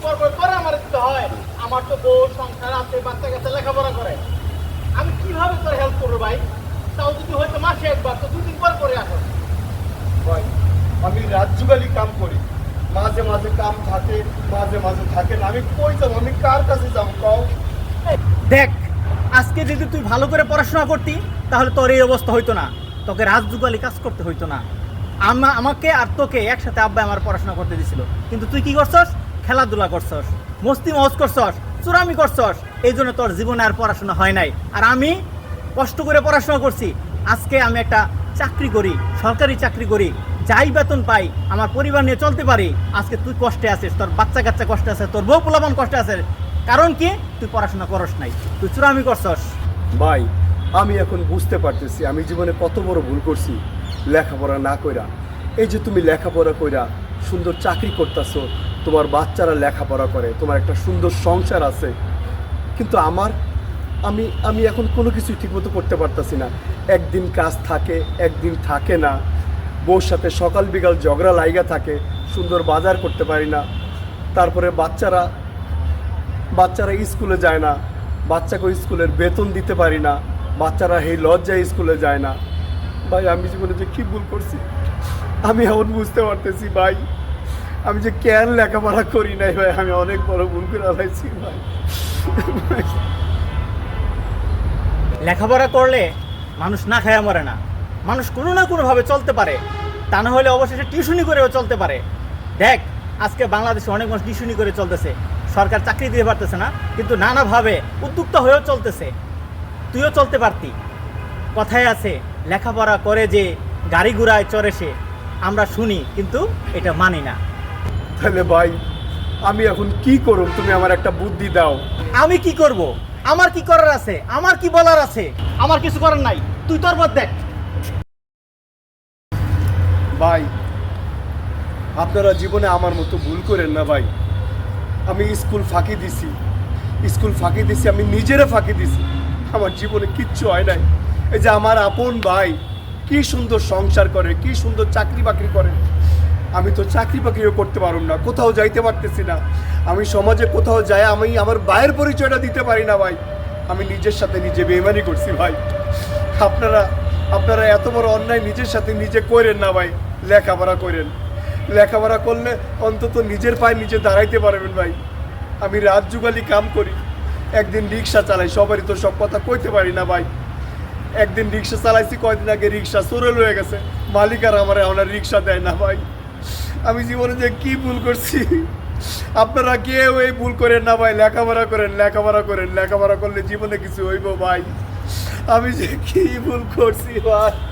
আমার দিতে হয়। আমার তো বউ সংসার আছে বাচ্চা কাচ্চা লেখাপড়া করে। আমি কীভাবে তোর হেল্প করব ভাই? তাও যদি হয়তো মাসে একবার তো দুদিন পর করে আসো। ভাই আমি রাজ্যগালি কাম করি। মাঝে মাঝে কাম থাকে মাঝে মাঝে থাকে না। আমি কই যাব? আমি কার কাছে যাব কও? দেখ আজকে যদি তুই ভালো করে পড়াশোনা করতি তাহলে তোর এই অবস্থা হইতো না। তোকে রাজযুগালি কাজ করতে হইতো না। আমা আমাকে আর তোকে একসাথে আব্বা আমার পড়াশোনা করতে দিছিল। কিন্তু তুই কি করছস? খেলাধুলা করছস, মস্তি মহজ করছস, চুরামি করছস, এই জন্য তোর জীবনে আর পড়াশোনা হয় নাই। আর আমি কষ্ট করে পড়াশোনা করছি। আজকে আমি একটা চাকরি করি, সরকারি চাকরি করি, যাই বেতন পাই, আমার পরিবার নিয়ে চলতে পারি। আজকে তুই কষ্টে আছিস, তোর বাচ্চা কাচ্চা কষ্টে আছে, তোর বউ পোলাপান কষ্টে আছে। কারণ কি? তুই পড়াশোনা করস নাই, তুই চুরামি করছস। ভাই, আমি এখন বুঝতে পারতেছি, আমি জীবনে কত বড় ভুল করছি, লেখাপড়া না কইরা। এই যে তুমি লেখাপড়া কইরা সুন্দর চাকরি করতেছো তোমার বাচ্চারা লেখাপড়া করে, তোমার একটা সুন্দর সংসার আছে। কিন্তু আমার, আমি আমি এখন কোনো কিছুই ঠিকমতো করতে পারতাছি না। একদিন কাজ থাকে, একদিন থাকে না। বউর সাথে সকাল বিকাল ঝগড়া লাইগা থাকে, সুন্দর বাজার করতে পারি না। তারপরে বাচ্চারা বাচ্চারা স্কুলে যায় না, বাচ্চাকে স্কুলের বেতন দিতে পারি না, বাচ্চারা এই লজ্জায় স্কুলে যায় না। ভাই, আমি জীবনে যে কী ভুল করছি? আমি এখন বুঝতে পারতেছি, ভাই। আমি যে কেন লেখাপড়া করি নাই ভাই, আমি অনেক বড় ভুল করে ফেলাইছি ভাই। লেখাপড়া করলে মানুষ না খায়া মরে না। মানুষ কোনো না কোনোভাবে চলতে পারে। তা না হলে অবশেষে টিউশনি করেও চলতে পারে। দেখ, আজকে বাংলাদেশে অনেক মানুষ টিউশনি করে চলতেছে। সরকার চাকরি দিতে পারতেছে না, কিন্তু নানাভাবে উদ্যুক্ত হয়েও চলতেছে। তুইও চলতে পারতি। কথায় আছে, লেখাপড়া করে যে গাড়ি ঘোড়ায় চড়ে সে, আমরা শুনি, কিন্তু এটা মানি না। তাহলে ভাই আমি এখন কি করব? তুমি আমার একটা বুদ্ধি দাও। আমি কি করব? আমার কি করার আছে? আমার কি বলার আছে? আমার কিছু করার নাই। তুই তোর পথ দেখ। ভাই আপনারা জীবনে আমার মতো ভুল করেন না ভাই। আমি স্কুল ফাঁকি দিছি। স্কুল ফাঁকি দিছি আমি নিজেরে ফাঁকি দিছি। আমার জীবনে কিচ্ছু হয় নাই। এই যে আমার আপন ভাই কি সুন্দর সংসার করে কি সুন্দর চাকরি বাকরি করে। আমি তো চাকরি বাকরিও করতে পারুম না, কোথাও যাইতে পারতেছি না। আমি সমাজে কোথাও যাই, আমি আমার ভাইয়ের পরিচয়টা দিতে পারি না ভাই। আমি নিজের সাথে নিজে বেমানি করছি ভাই। আপনারা আপনারা এত বড় অন্যায় নিজের সাথে নিজে করেন না ভাই, লেখাপড়া করেন। লেখাপড়া করলে অন্তত নিজের পায়ে নিজে দাঁড়াইতে পারবেন ভাই। আমি রাত যুগালি কাম করি, একদিন রিক্সা চালাই, সবারই তো সব কথা কইতে পারি না ভাই। একদিন রিক্সা চালাইছি, কয়দিন আগে রিক্সা চোরে লয়ে গেছে, মালিক আর আমার আমার রিক্সা দেয় না ভাই। আমি জীবনে যে কি ভুল করছি? আপনারা কেউ এই ভুল করেন না ভাই। লেখাপড়া করেন লেখাপড়া করেন। লেখাপড়া করলে জীবনে কিছু হইব ভাই। আমি যে কি ভুল করছি ভাই।